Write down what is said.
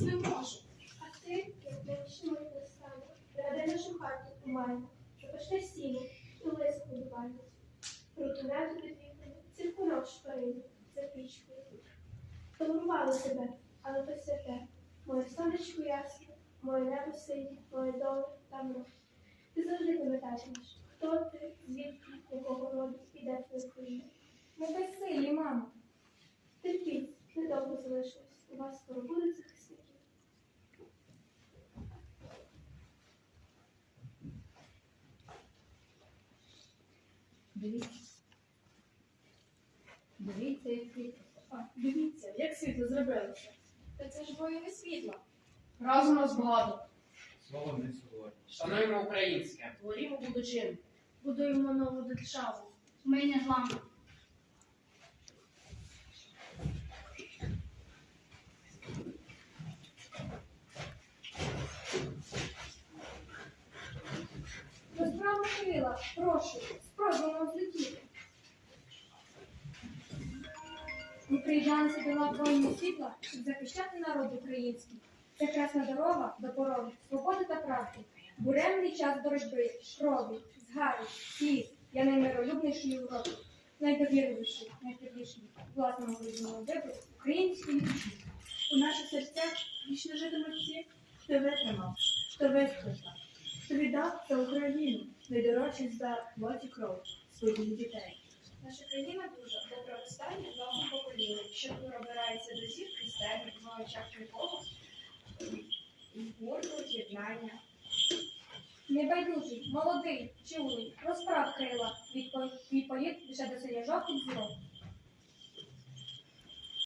зараз не можу. А ти, як менше мої настане, пригадай нашу хату у мене, запашне сіно, і лиску будувальну. Рутунету під вікнами, циркунок шпарину, за пічкою. Толурували тебе, але то святе. Моє сонечко ясне, моє небо синє, моє доле давно. Ти завжди пам'ятатимеш, хто ти, звідки, якого роду, і де твоя країна. Не безсилі, мамо. Терпіть, недовго залишилось. У вас скоро Дивіться. Дивіться, як світло. А, дивіться, як світло зробилося. Та це ж воїни світла. Разом нас багато. Слово не сьогодні. Шануємо українське. Творімо будучим. Будуємо нову державу. Ми не зламані. Розправмо крила, прошу, спробуємо злетіти. Ми приїжджалися до світла, щоб захищати народ український. Це красна дорога до пороги, свободи та правди. Буремний час боротьби, крові, згари, сліз. Я наймиролюбніший у Європі, найдовірливіший, найтепліший, власному вибору української душі. У наших серцях вічно житимуть ті, хто витримав, хто вистояв, хто віддав за Україну, найдорожчий за плоті кров своїх дітей. Наша країна дуже до проростання нового покоління, що пробирається до зір християн в очах якого гурту єднання. Небайдужий, молодий, чулий, розправ крила, від по- твій політ лише досяє жовтих зірок.